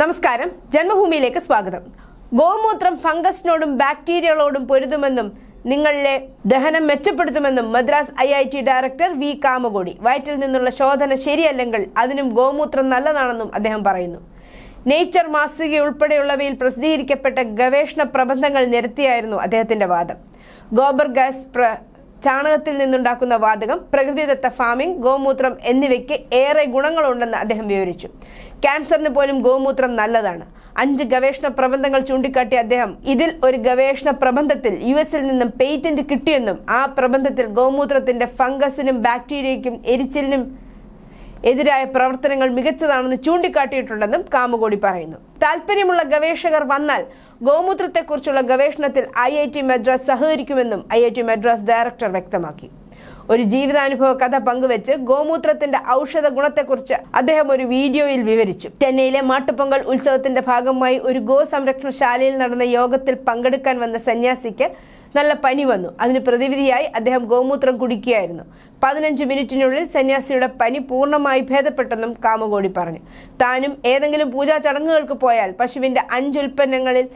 നമസ്കാരം. ജന്മഭൂമിയിലേക്ക് സ്വാഗതം. ഗോമൂത്രം ഫംഗസിനോടും ബാക്ടീരിയകളോടും പൊരുതുമെന്നും നിങ്ങളിലെ ദഹനം മെച്ചപ്പെടുത്തുമെന്നും Madras I I T director V Kamakoti. വയറ്റിൽ നിന്നുള്ള ശോധന ശരിയല്ലെങ്കിൽ അതിനും ഗോമൂത്രം നല്ലതാണെന്നും അദ്ദേഹം പറയുന്നു. നേച്ചർ മാസിക ഉൾപ്പെടെയുള്ളവയിൽ പ്രസിദ്ധീകരിക്കപ്പെട്ട ഗവേഷണ പ്രബന്ധങ്ങൾ നിരത്തിയായിരുന്നു അദ്ദേഹത്തിന്റെ വാദം. ഗോബർ ഗ്യാസ് ചാണകത്തിൽ നിന്നുണ്ടാക്കുന്ന വാതകം പ്രകൃതിദത്ത ഫാമിംഗ് ഗോമൂത്രം എന്നിവയ്ക്ക് ഏറെ ഗുണങ്ങളുണ്ടെന്ന് അദ്ദേഹം വിവരിച്ചു. ക്യാൻസറിന് പോലും ഗോമൂത്രം നല്ലതാണ്. അഞ്ച് ഗവേഷണ പ്രബന്ധങ്ങൾ ചൂണ്ടിക്കാട്ടിയ അദ്ദേഹം ഇതിൽ ഒരു ഗവേഷണ പ്രബന്ധത്തിൽ യു എസിൽ നിന്നും പേറ്റന്റ് കിട്ടിയെന്നും ആ പ്രബന്ധത്തിൽ ഗോമൂത്രത്തിന്റെ ഫംഗസിനും ബാക്ടീരിയയ്ക്കും എരിച്ചിലിനും എതിരായ പ്രവർത്തനങ്ങൾ മികച്ചതാണെന്ന് ചൂണ്ടിക്കാട്ടിയിട്ടുണ്ടെന്നും കാമുകോടി പറയുന്നു. താല്പര്യമുള്ള ഗവേഷകർ വന്നാൽ ഗോമൂത്രത്തെക്കുറിച്ചുള്ള ഗവേഷണത്തിൽ I I T Madras സഹകരിക്കുമെന്നും I I T Madras director വ്യക്തമാക്കി. ഒരു ജീവിതാനുഭവ കഥ പങ്കുവെച്ച് ഗോമൂത്രത്തിന്റെ ഔഷധ ഗുണത്തെക്കുറിച്ച് അദ്ദേഹം ഒരു വീഡിയോയിൽ വിവരിച്ചു. ചെന്നൈയിലെ മാട്ടുപൊങ്കൽ ഉത്സവത്തിന്റെ ഭാഗമായി ഒരു ഗോ സംരക്ഷണശാലയിൽ നടന്ന യോഗത്തിൽ പങ്കെടുക്കാൻ വന്ന സന്യാസിക്ക് നല്ല പനി വന്നു. അതിന് പ്രതിവിധിയായി അദ്ദേഹം ഗോമൂത്രം കുടിക്കുകയായിരുന്നു. പതിനഞ്ച് മിനിറ്റിനുള്ളിൽ സന്യാസിയുടെ പനി പൂർണമായി ഭേദപ്പെട്ടെന്നും കാമകോടി പറഞ്ഞു. താനും ഏതെങ്കിലും പൂജാ ചടങ്ങുകൾക്ക് പോയാൽ പശുവിന്റെ അഞ്ചുൽപ്പന്നങ്ങളിൽ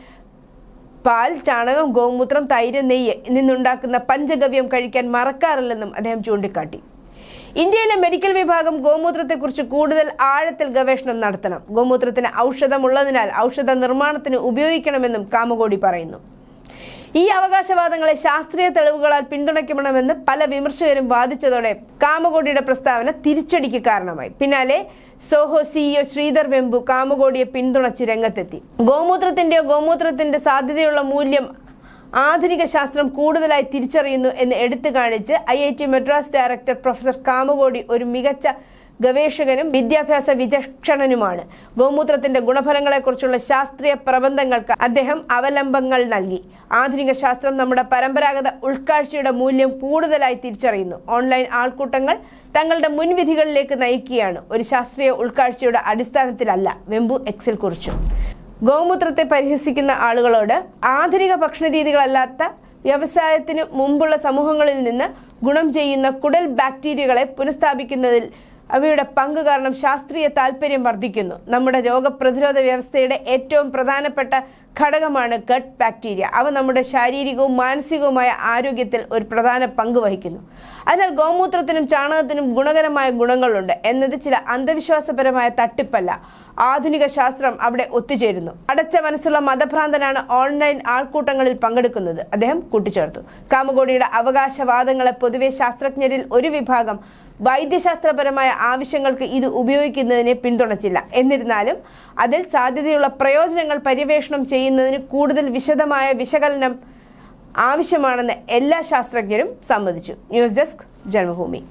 പാൽ ചാണകം ഗോമൂത്രം തൈര് നെയ്യ് നിന്നുണ്ടാക്കുന്ന പഞ്ചഗവ്യം കഴിക്കാൻ മറക്കാറില്ലെന്നും അദ്ദേഹം ചൂണ്ടിക്കാട്ടി. ഇന്ത്യയിലെ മെഡിക്കൽ വിഭാഗം ഗോമൂത്രത്തെക്കുറിച്ച് കൂടുതൽ ആഴത്തിൽ ഗവേഷണം നടത്തണം. ഗോമൂത്രത്തിന് ഔഷധമുള്ളതിനാൽ ഔഷധ നിർമ്മാണത്തിന് ഉപയോഗിക്കണമെന്നും കാമകോടി പറയുന്നു. ഈ അവകാശവാദങ്ങളെ ശാസ്ത്രീയ തെളിവുകളാൽ പിന്തുണയ്ക്കണമെന്ന് പല വിമർശകരും വാദിച്ചതോടെ കാമകോടിയുടെ പ്രസ്താവന തിരിച്ചടിക്ക് കാരണമായി. പിന്നാലെ സോഹോ സിഇഒ ശ്രീധർ വെമ്പു കാമകോടിയെ പിന്തുണച്ച് രംഗത്തെത്തി. ഗോമൂത്രത്തിന്റെയോ ഗോമൂത്രത്തിന്റെ സാധ്യതയുള്ള മൂല്യം ആധുനിക ശാസ്ത്രം കൂടുതലായി തിരിച്ചറിയുന്നു എന്ന് എടുത്തു കാണിച്ച് I I T Madras director professor Kamakoti ഒരു മികച്ച ഗവേഷകനും വിദ്യാഭ്യാസ വിചക്ഷണനുമാണ്. ഗോമൂത്രത്തിന്റെ ഗുണഫലങ്ങളെക്കുറിച്ചുള്ള ശാസ്ത്രീയ പ്രബന്ധങ്ങൾക്ക് അദ്ദേഹം അവലംബങ്ങൾ നൽകി. ആധുനിക ശാസ്ത്രം നമ്മുടെ പരമ്പരാഗത ഉൾക്കാഴ്ചയുടെ മൂല്യം കൂടുതലായി തിരിച്ചറിയുന്നു. ഓൺലൈൻ ആൾക്കൂട്ടങ്ങൾ തങ്ങളുടെ മുൻവിധികളിലേക്ക് നയിക്കുകയാണ്. ഒരു ശാസ്ത്രീയ ഉൾക്കാഴ്ചയുടെ അടിസ്ഥാനത്തിലല്ല വെമ്പു എക്സിൽ കുറിച്ചു. ഗോമൂത്രത്തെ പരിഹസിക്കുന്ന ആളുകളോട് ആധുനിക ഭക്ഷണ രീതികളല്ലാത്ത വ്യവസായത്തിന് മുമ്പുള്ള സമൂഹങ്ങളിൽ നിന്ന് ഗുണം ചെയ്യുന്ന കുടൽ ബാക്ടീരിയകളെ പുനഃസ്ഥാപിക്കുന്നതിൽ അവയുടെ പങ്ക് കാരണം ശാസ്ത്രീയ താല്പര്യം വർദ്ധിക്കുന്നു. നമ്മുടെ രോഗപ്രതിരോധ വ്യവസ്ഥയുടെ ഏറ്റവും പ്രധാനപ്പെട്ട ഘടകമാണ് ഗട്ട് ബാക്ടീരിയ. അവ നമ്മുടെ ശാരീരികവും മാനസികവുമായ ആരോഗ്യത്തിൽ ഒരു പ്രധാന പങ്ക് വഹിക്കുന്നു. അതിനാൽ ഗോമൂത്രത്തിനും ചാണകത്തിനും ഗുണകരമായ ഗുണങ്ങളുണ്ട് എന്നത് ചില അന്ധവിശ്വാസപരമായ തട്ടിപ്പല്ല. ആധുനിക ശാസ്ത്രം അവിടെ ഒത്തുചേരുന്നു. അടച്ച മനസ്സുള്ള മതഭ്രാന്തനാണ് ഓൺലൈൻ ആൾക്കൂട്ടങ്ങളിൽ പങ്കെടുക്കുന്നത്. അദ്ദേഹം കൂട്ടിച്ചേർത്തു. കാമകോടിയുടെ അവകാശവാദങ്ങളെ പൊതുവെ ശാസ്ത്രജ്ഞരിൽ ഒരു വിഭാഗം വൈദ്യശാസ്ത്രപരമായ ആവശ്യങ്ങൾക്ക് ഇത് ഉപയോഗിക്കുന്നതിനെ പിന്തുണച്ചില്ല. എന്നിരുന്നാലും അതിൽ സാധ്യതയുള്ള പ്രയോജനങ്ങൾ പര്യവേഷണം ചെയ്യുന്നതിന് കൂടുതൽ വിശദമായ വിശകലനം ആവശ്യമാണെന്ന് എല്ലാ ശാസ്ത്രജ്ഞരും സമ്മതിച്ചു. News desk Janmabhumi.